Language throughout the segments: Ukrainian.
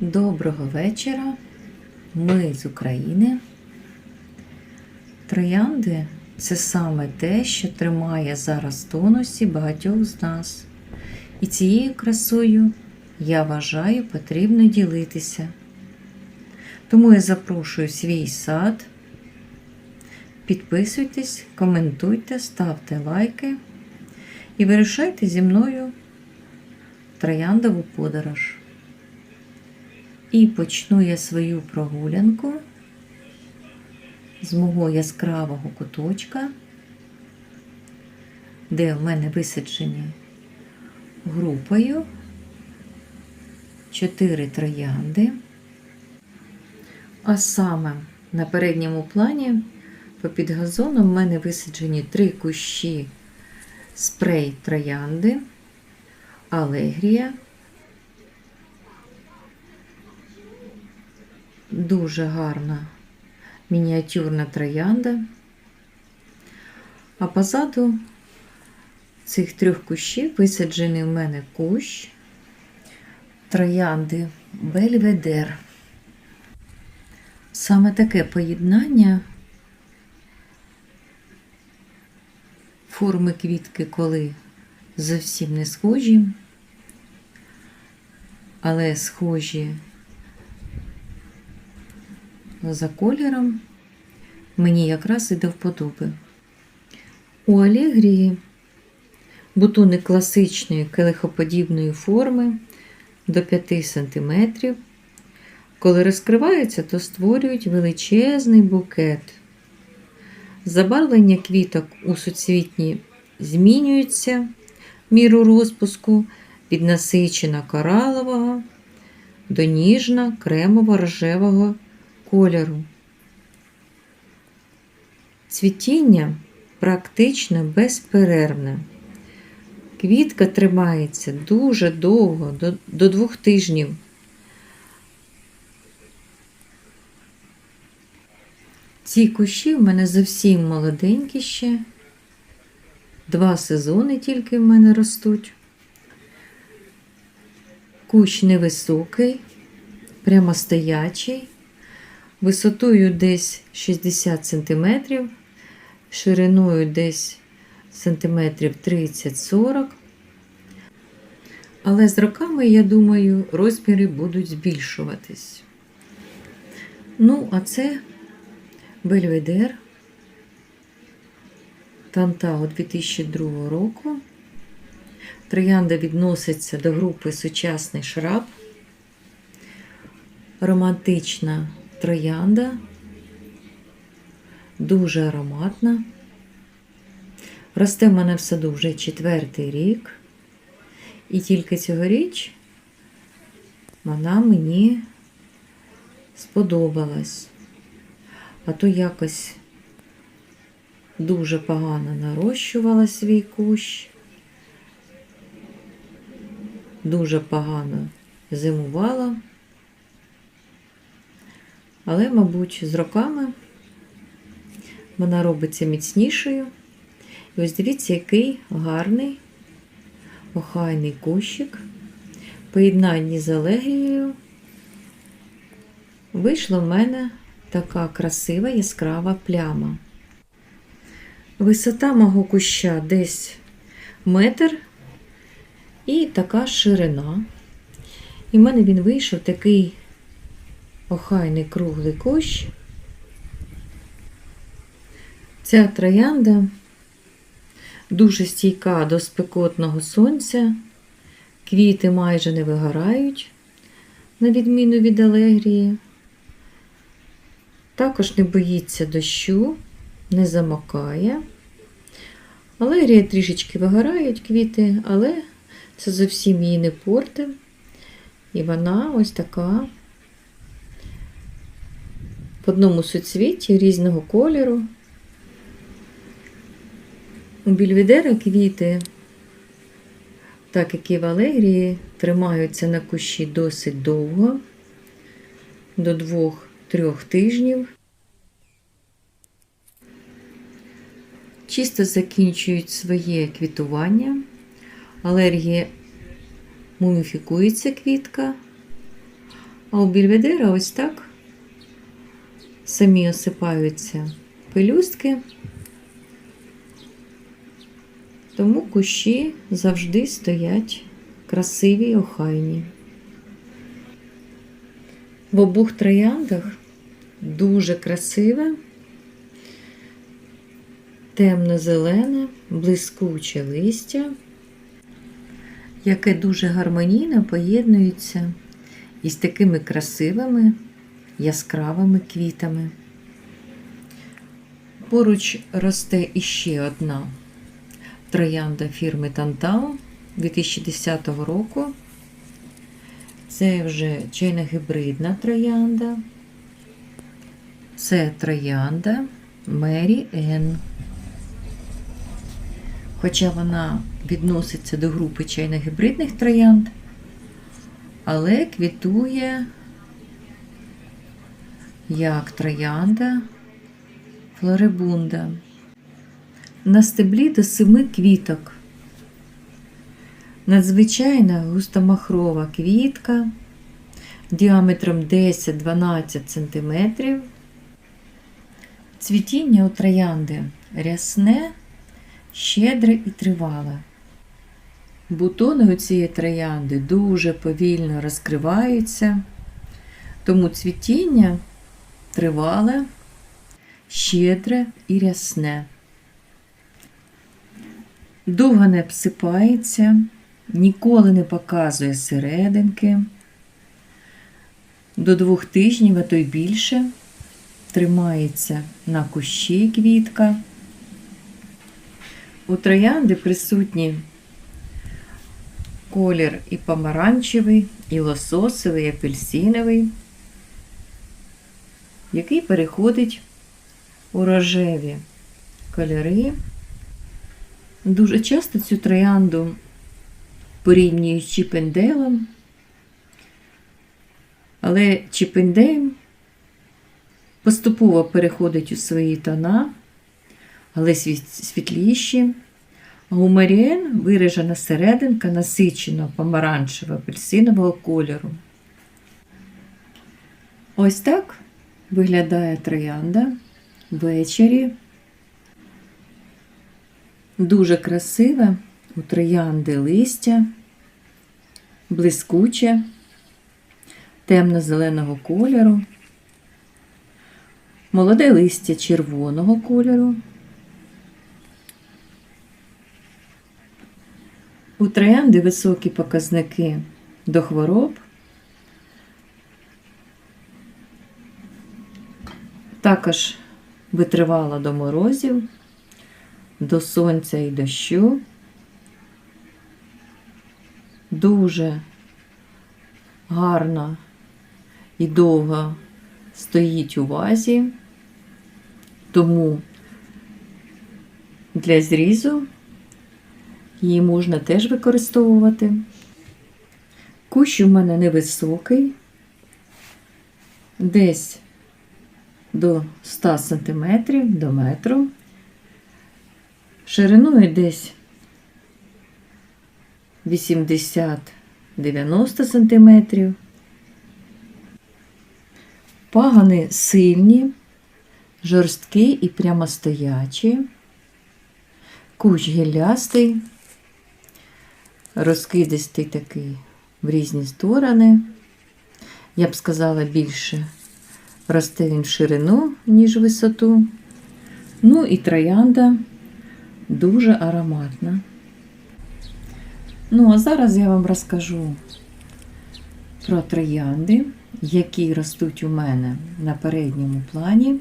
Доброго вечора. Ми з України. Троянди це саме те, що тримає зараз тонусі багатьох з нас. І цією красою, я вважаю, потрібно ділитися. Тому я запрошую свій сад. Підписуйтесь, коментуйте, ставте лайки і вирушайте зі мною трояндову подорож. І почну я свою прогулянку з мого яскравого куточка, де в мене висаджені групою чотири троянди. А саме на передньому плані попід газоном в мене висаджені три кущі спрей троянди, алегрія. Дуже гарна мініатюрна троянда. А позаду цих трьох кущів висаджений в мене кущ троянди Бельведер. Саме таке поєднання форми квітки, коли зовсім не схожі, але схожі за кольором, мені якраз і до вподоби. У алегрії бутони класичної келихоподібної форми до 5 см. Коли розкриваються, то створюють величезний букет. Забарвлення квіток у суцвітні змінюються в міру розпуску від насичена коралового до ніжно кремово-рожевого кольору. Цвітіння практично безперервне. Квітка тримається дуже довго, до, до двох тижнів. Ці кущі в мене зовсім молоденькі ще. Два сезони тільки в мене ростуть. Кущ невисокий, прямо стоячий, висотою десь 60 см, шириною десь сантиметрів 30-40. Але з роками, я думаю, розміри будуть збільшуватись. Ну, а це Бельведер Тантао 2002 року. Троянда відноситься до групи сучасний шраб. Романтична троянда, дуже ароматна. Росте в мене в саду вже четвертий рік. І тільки цьогоріч вона мені сподобалась. А то якось дуже погано нарощувала свій кущ, дуже погано зимувала. Але, мабуть, з роками вона робиться міцнішою. І ось дивіться, який гарний охайний кущик. Поєднанні з алегією вийшла в мене така красива яскрава пляма. Висота мого куща десь метр і така ширина. І в мене він вийшов такий охайний круглий кущ. Ця троянда дуже стійка до спекотного сонця, квіти майже не вигорають, на відміну від алегрії. Також не боїться дощу, не замокає. Алегрія трішечки вигорають квіти, але це зовсім її не порти. І вона ось така в одному суцвіті різного кольору. У більвідера квіти, так як і в алегрії, тримаються на кущі досить довго, до двох-трьох тижнів. Чисто закінчують своє квітування. Алергія муміфікується квітка, А у більведера ось так самі осипаються пелюстки, тому кущі завжди стоять красиві й охайні. В обох трояндах дуже красиве, темно-зелене, блискуче листя, яке дуже гармонійно поєднується із такими красивими яскравими квітами. Поруч росте іще одна троянда фірми Тантау 2010 року. Це вже чайно-гібридна троянда. Це троянда Мері Енн. Хоча вона відноситься до групи чайно-гібридних троянд, але квітує як троянда флорибунда. На стеблі до семи квіток. Надзвичайна густомахрова квітка діаметром 10-12 см. Цвітіння у троянди рясне, щедре і тривале. Бутони у цієї троянди дуже повільно розкриваються, тому цвітіння тривале, щедре і рясне. Довго не обсипається, ніколи не показує серединки. До двох тижнів, а то й більше, тримається на кущі квітка. У троянди присутні колір і помаранчевий, і лососовий, і апельсиновий, який переходить у рожеві кольори. Дуже часто цю троянду порівнюють з Чіпенделем, але Чіпендейл поступово переходить у свої тона, але світліші. А виражена серединка насиченого помаранчевого апельсинового кольору. Ось так виглядає троянда ввечері. Дуже красиве у троянди листя, блискуче, темно-зеленого кольору, молоде листя червоного кольору. У троянди високі показники до хвороб. Також витривала до морозів, до сонця і дощу. Дуже гарно і довго стоїть у вазі, тому для зрізу її можна теж використовувати. Кущ у мене невисокий, десь до 100 см до метру. Шириною десь 80-90 см. Пагани сильні, жорсткі і прямостоячі. Кущ гілястий, розкидистий такий в різні сторони. Я б сказала, більше росте він ширину, ніж висоту. Ну і троянда дуже ароматна. Ну, а зараз я вам розкажу про троянди, які ростуть у мене на передньому плані.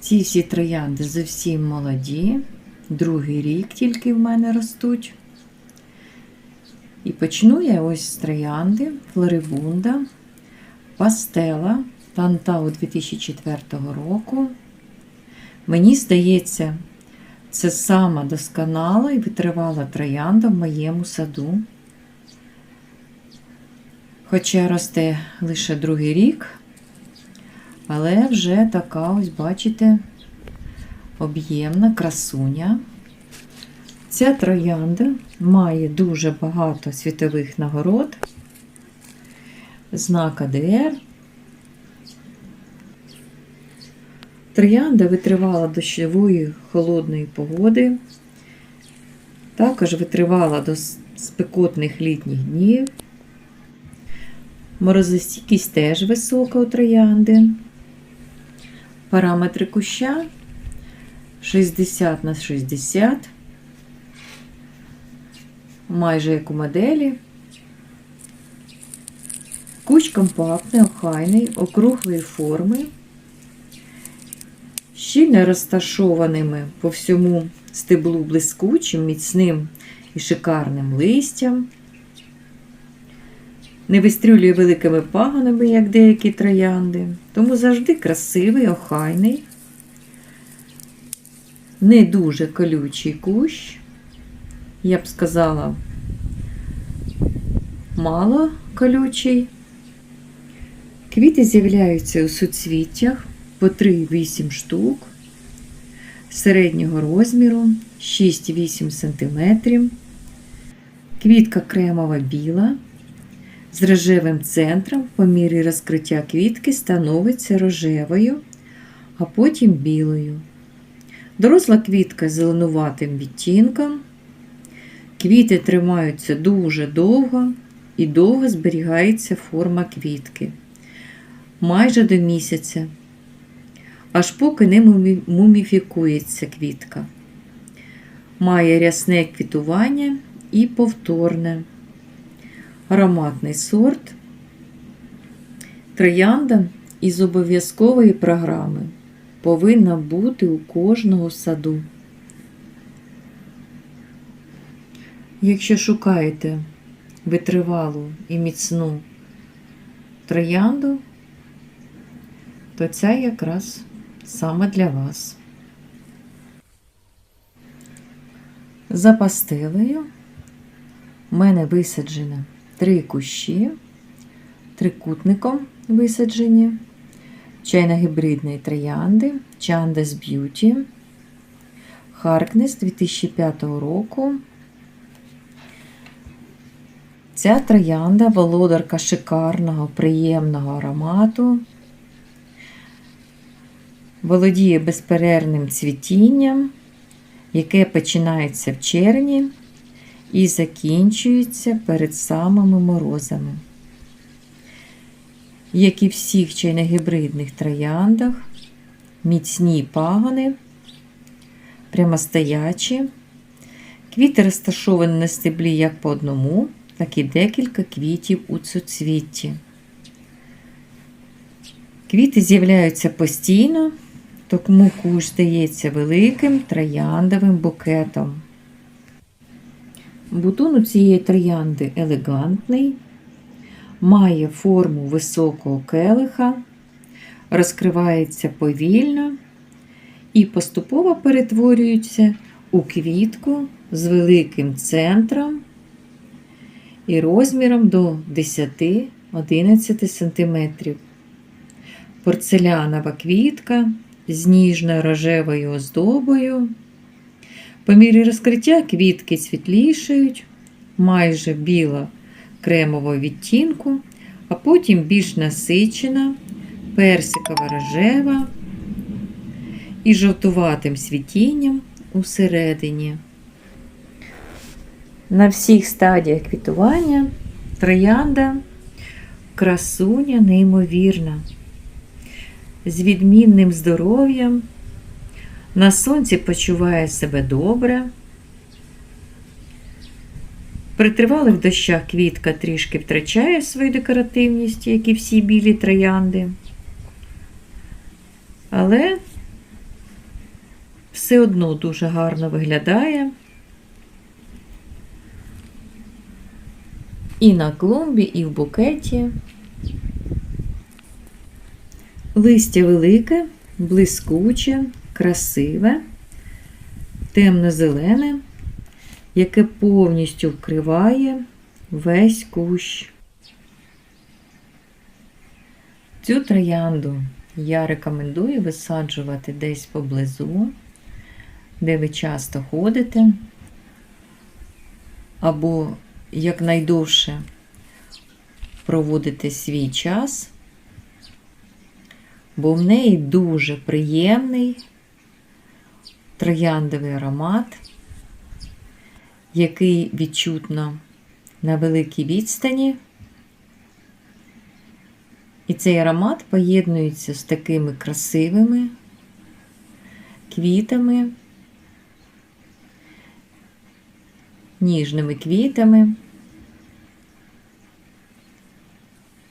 Ці всі троянди зовсім молоді, другий рік тільки в мене ростуть. І почну я ось з троянди Флорибунда, Пастела Тантау 2004 року. Мені здається, це сама досконала і витривала троянда в моєму саду. Хоча росте лише другий рік, але вже така, ось, бачите, об'ємна красуня. Ця троянда має дуже багато світових нагород. Знак АДР. Троянда витривала дощової холодної погоди, також витривала до спекотних літніх днів. Морозостійкість теж висока у троянди. Параметри куща 60 на 60, майже як у моделі. Кущ компактний, охайний, округлої форми, щільно розташованими по всьому стеблу блискучим, міцним і шикарним листям. Не вистрілює великими пагонами, як деякі троянди, тому завжди красивий, охайний, не дуже колючий кущ, я б сказала, мало колючий. Квіти з'являються у суцвіттях по 3-8 штук середнього розміру 6-8 см. Квітка кремова біла з рожевим центром по мірі розкриття квітки становиться рожевою, а потім білою. Доросла квітка з зеленуватим відтінком. Квіти тримаються дуже довго і довго зберігається форма квітки майже до місяця, аж поки не муміфікується квітка. Має рясне квітування і повторне. Ароматний сорт. Троянда із обов'язкової програми повинна бути у кожного саду. Якщо шукаєте витривалу і міцну троянду, то ця якраз саме для вас. За пастилею в мене висаджено три кущі, трикутником висаджені, чайно-гібридної троянди, Чандес Б'юті, Харкнес 2005 року. Ця троянда володарка шикарного, приємного аромату, володіє безперервним цвітінням, яке починається в червні і закінчується перед самими морозами. Як і всіх чайногібридних трояндах, міцні пагони, прямостоячі, квіти розташовані на стеблі як по одному, так і декілька квітів у суцвітті. Квіти з'являються постійно, тому кущ здається великим трояндовим букетом. Бутон у цієї троянди елегантний, має форму високого келиха, розкривається повільно і поступово перетворюється у квітку з великим центром і розміром до 10-11 см. Порцелянова квітка з ніжно-рожевою оздобою. По мірі розкриття квітки світлішають, майже біла кремового відтінку, а потім більш насичена, персикова рожева і жовтуватим світінням усередині. На всіх стадіях квітування троянда красуня неймовірна, з відмінним здоров'ям, на сонці почуває себе добре. При тривалих дощах квітка трішки втрачає свою декоративність, як і всі білі троянди. Але все одно дуже гарно виглядає. І на клумбі, і в букеті. Листя велике, блискуче, красиве, темно-зелене, яке повністю вкриває весь кущ. Цю троянду я рекомендую висаджувати десь поблизу, де ви часто ходите, або якнайдовше проводите свій час, бо в неї дуже приємний трояндовий аромат, який відчутно на великій відстані. І цей аромат поєднується з такими красивими квітами, ніжними квітами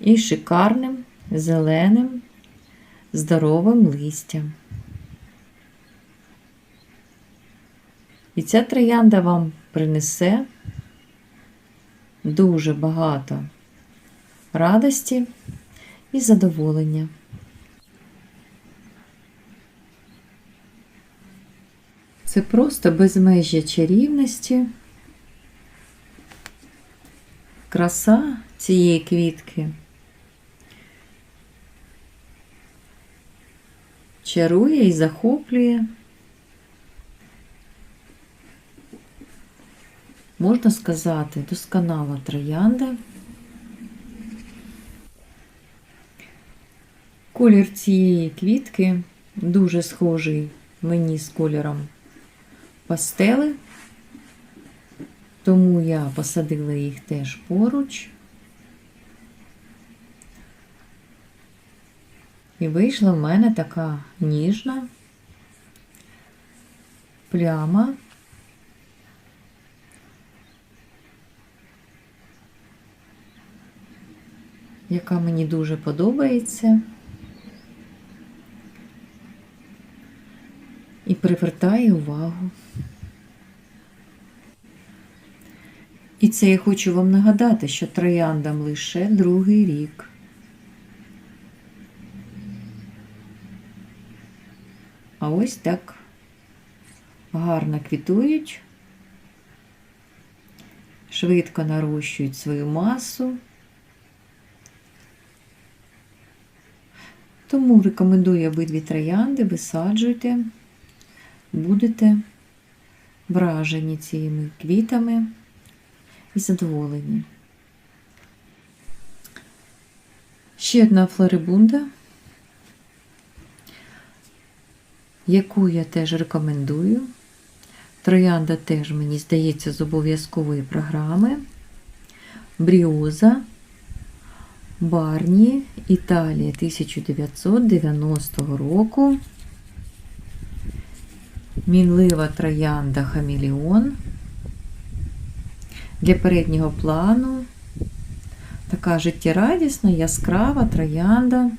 і шикарним зеленим здоровим листям. І ця троянда вам принесе дуже багато радості і задоволення. Це просто безмежя чарівності, краса цієї квітки. Чарує і захоплює. Можна сказати, досконала троянда. Колір цієї квітки дуже схожий мені з кольором пастели, тому я посадила їх теж поруч. І вийшла в мене така ніжна пляма. Яка мені дуже подобається і привертає увагу. І це я хочу вам нагадати, що трояндам лише другий рік. А ось так гарно квітують, швидко нарощують свою масу. Тому рекомендую обидві троянди, висаджуйте, будете вражені цими квітами і задоволені. Ще одна флорибунда, яку я теж рекомендую. Троянда теж, мені здається, з обов'язкової програми. Бріоза Барні, Італія 1990 року. Мінлива троянда Хаміліон. Для переднього плану така життєрадісна, яскрава троянда.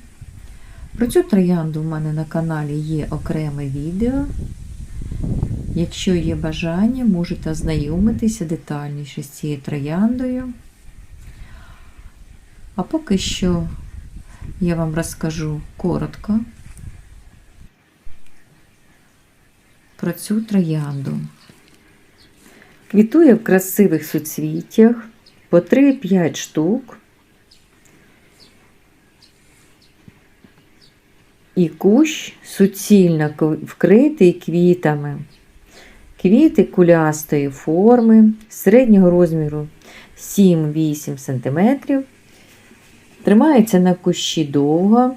Про цю троянду в мене на каналі є окреме відео. Якщо є бажання, можете ознайомитися детальніше з цією трояндою. А поки що я вам розкажу коротко про цю троянду. Квітує в красивих суцвіттях по 3-5 штук. І кущ суцільно вкритий квітами. Квіти кулястої форми, середнього розміру 7-8 см. Тримається на кущі довго,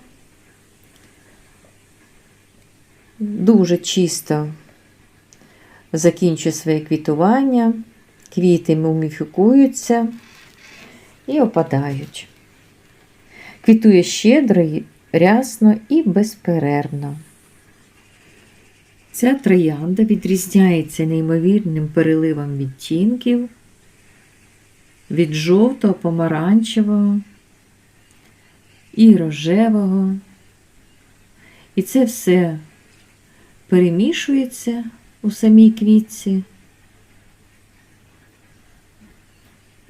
дуже чисто закінчує своє квітування, квіти муміфікуються і опадають. Квітує щедро, рясно і безперервно. Ця троянда відрізняється неймовірним переливом відтінків від жовтого помаранчевого і рожевого. І це все перемішується у самій квітці.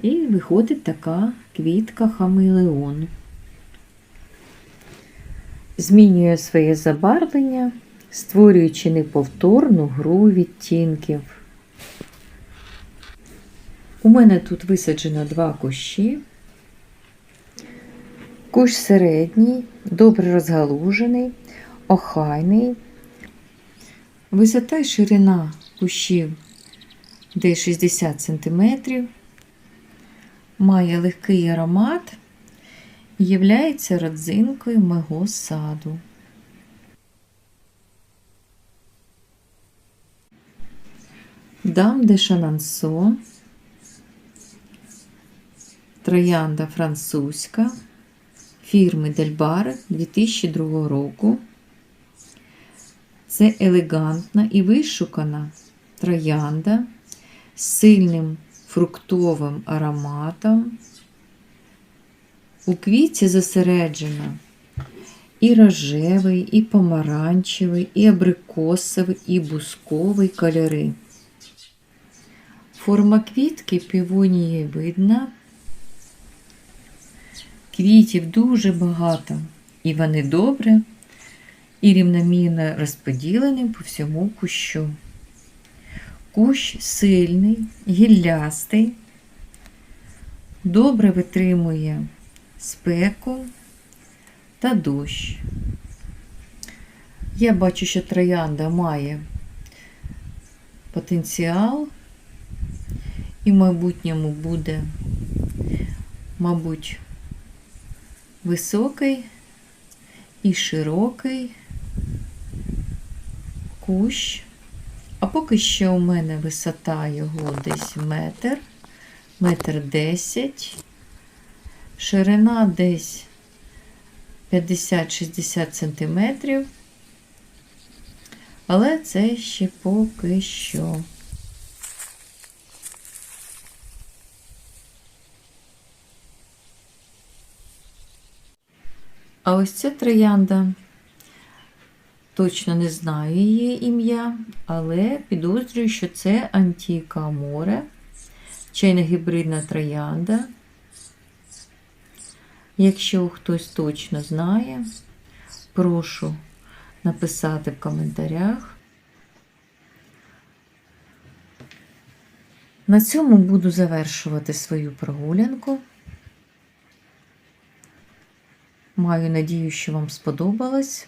І виходить така квітка хамелеон. Змінює своє забарвлення, створюючи неповторну гру відтінків. У мене тут висаджено два кущі. Кущ середній, добре розгалужений, охайний. Висота і ширина кущів десь 60 см. Має легкий аромат являється родзинкою мого саду. Дам де Шанансо, троянда французька фірми Дельбар 2002 року. Це елегантна і вишукана троянда з сильним фруктовим ароматом. У квіті зосереджено і рожевий, і помаранчевий, і абрикосовий, і бусковий кольори. Форма квітки півонії видна. Квітів дуже багато, і вони добре і рівномірно розподілені по всьому кущу. Кущ сильний, гіллястий, добре витримує спеку та дощ. Я бачу, що троянда має потенціал і в майбутньому буде, мабуть, високий і широкий кущ. А поки що у мене висота його десь метр, метр десять, ширина десь 50-60 сантиметрів. Але це ще поки що. А ось ця троянда, точно не знаю її ім'я, але підозрюю, що це Антіка Аморе, чайна гібридна троянда. Якщо хтось точно знає, прошу написати в коментарях. На цьому буду завершувати свою прогулянку. Маю надію, що вам сподобалось.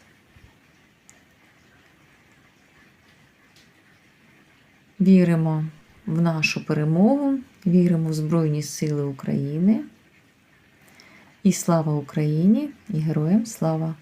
Віримо в нашу перемогу, віримо в Збройні Сили України. І слава Україні і героям слава!